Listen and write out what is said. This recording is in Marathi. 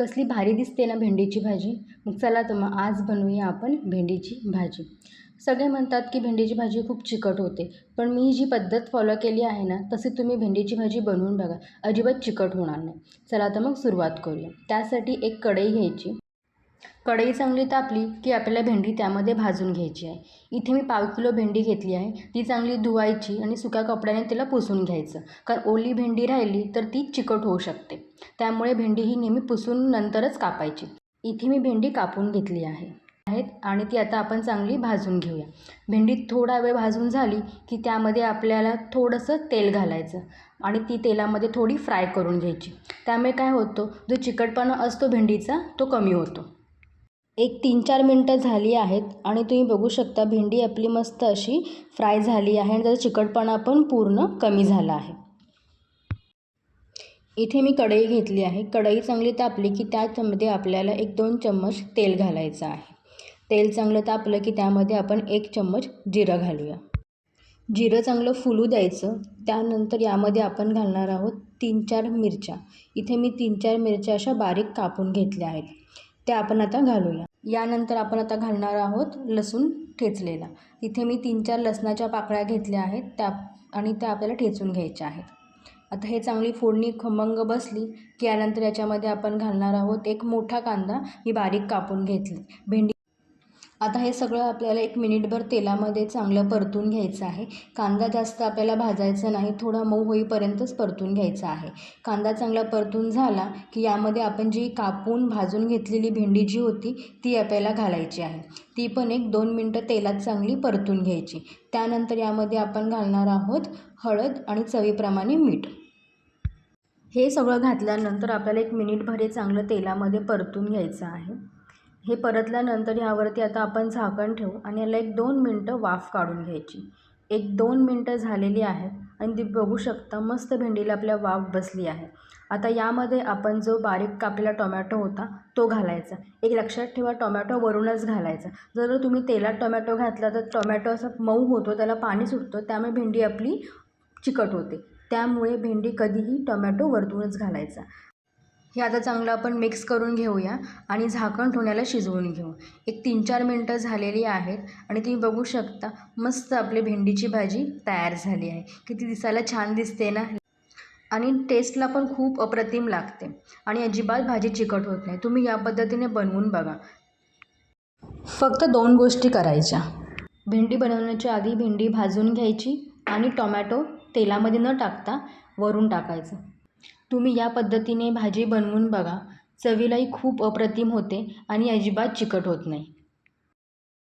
कसली भारी दिसते ना भेंडीची भाजी. मग चला तर मग आज बनवूया आपण भेंडीची भाजी. सगळे म्हणतात की भेंडीची भाजी खूप चिकट होते. पण मी जी पद्धत फॉलो केली आहे ना तशी तुम्ही भेंडीची भाजी बनवून बघा. अजिबात चिकट होणार नाही. चला तर मग सुरुवात करूया. त्यासाठी एक कढई घ्यायची. कढई चांगली तापली की आपल्याला भेंडी त्यामध्ये भाजून घ्यायची आहे. इथे मी पाव किलो भेंडी घेतली आहे. ती चांगली धुवायची आणि सुक्या कपड्याने तिला पुसून घ्यायचं. कारण ओली भेंडी राहिली तर ती चिकट होऊ शकते. त्यामुळे भेंडी ही नेहमी पुसून नंतरच कापायची. इथे मी भेंडी कापून घेतली आहे. आहेत आणि ती आता आपण चांगली भाजून घेऊया. भेंडी थोडा वेळ भाजून झाली की त्यामध्ये आपल्याला थोडंसं तेल घालायचं आणि ती तेलामध्ये थोडी फ्राय करून घ्यायची. त्यामुळे काय होतं जो चिकटपणा असतो भेंडीचा तो कमी होतो. एक तीन चार मिनटं झाली आहेत आणि तुम्ही बघू शकता भेंडी आपली मस्त अशी फ्राय झाली आहे आणि त्याचा चिकटपणा पण पूर्ण कमी झाला आहे. इथे मी कढई घेतली आहे. कढई चांगली तापली की त्यामध्ये आपल्याला एक दोन चम्मच तेल घालायचं आहे. तेल चांगलं तापलं की त्यामध्ये आपण एक चम्मच जिरं घालूया. जिरं चांगलं फुलू द्यायचं. त्यानंतर यामध्ये आपण घालणार आहोत तीन चार मिरच्या. इथे मी तीन चार मिरच्या अशा बारीक कापून घेतल्या आहेत. त्या आपण आता घालूया. यानंतर आपण आता घालणार आहोत लसूण ठेचलेला. इथे मी तीन चार लसणाच्या पाकळ्या घेतल्या आहेत त्या आणि त्या आपल्याला ठेचून घ्यायच्या आहेत. आता हे चांगली फोडणी खमंग बसली की यानंतर याच्यामध्ये आपण घालणार आहोत एक मोठा कांदा मी बारीक कापून घेतली. भेंडी आता हे सगळं आपल्याला एक मिनिटभर तेलामध्ये चांगलं परतून घ्यायचं आहे. कांदा जास्त आपल्याला भाजायचा नाही थोडा मऊ होईपर्यंतच परतून घ्यायचा आहे. कांदा चांगला परतून झाला की यामध्ये आपण जी कापून भाजून घेतलेली भेंडी जी होती ती आपल्याला घालायची आहे. ती पण एक दोन मिनटं तेलात चांगली परतून घ्यायची. त्यानंतर यामध्ये आपण घालणार आहोत हळद आणि चवीप्रमाणे मीठ. हे सगळं घातल्यानंतर आपल्याला एक मिनिटभर हे चांगलं तेलामध्ये परतून घ्यायचं आहे. हे परतल्यानंतर ह्यावरती आता आपण झाकण ठेवू आणि याला एक दोन मिनटं वाफ काढून घ्यायची. एक दोन मिनटं झालेली आहेत आणि ती बघू शकता मस्त भेंडीला आपल्या वाफ बसली आहे. आता यामध्ये आपण जो बारीक कापलेला टोमॅटो होता तो घालायचा. एक लक्षात ठेवा टोमॅटो वरूनच घालायचा. जर तुम्ही तेलात टोमॅटो घातला तर टोमॅटो असं मऊ होतो त्याला पाणी सुटतं त्यामुळे भेंडी आपली चिकट होते. त्यामुळे भेंडी कधीही टोमॅटो वरतूनच घालायचा. हे आता चांगलं आपण मिक्स करून घेऊया आणि झाकण ठेवण्याला शिजवून घेऊ. एक तीन चार मिनटं झालेली आहेत आणि तुम्ही बघू शकता मस्त आपली भेंडीची भाजी तयार झाली आहे. किती दिसायला छान दिसते ना? आणि टेस्टला पण खूप अप्रतिम लागते आणि अजिबात भाजी चिकट होत नाही. तुम्ही या पद्धतीने बनवून बघा. फक्त दोन गोष्टी करायच्या. भेंडी बनवण्याच्या आधी भेंडी भाजून घ्यायची आणि टोमॅटो तेलामध्ये न टाकता वरून टाकायचं. तुम्ही या पद्धतीने भाजी बनवून बघा. चवीलाही खूप अप्रतिम होते आणि अजिबात चिकट होत नाही.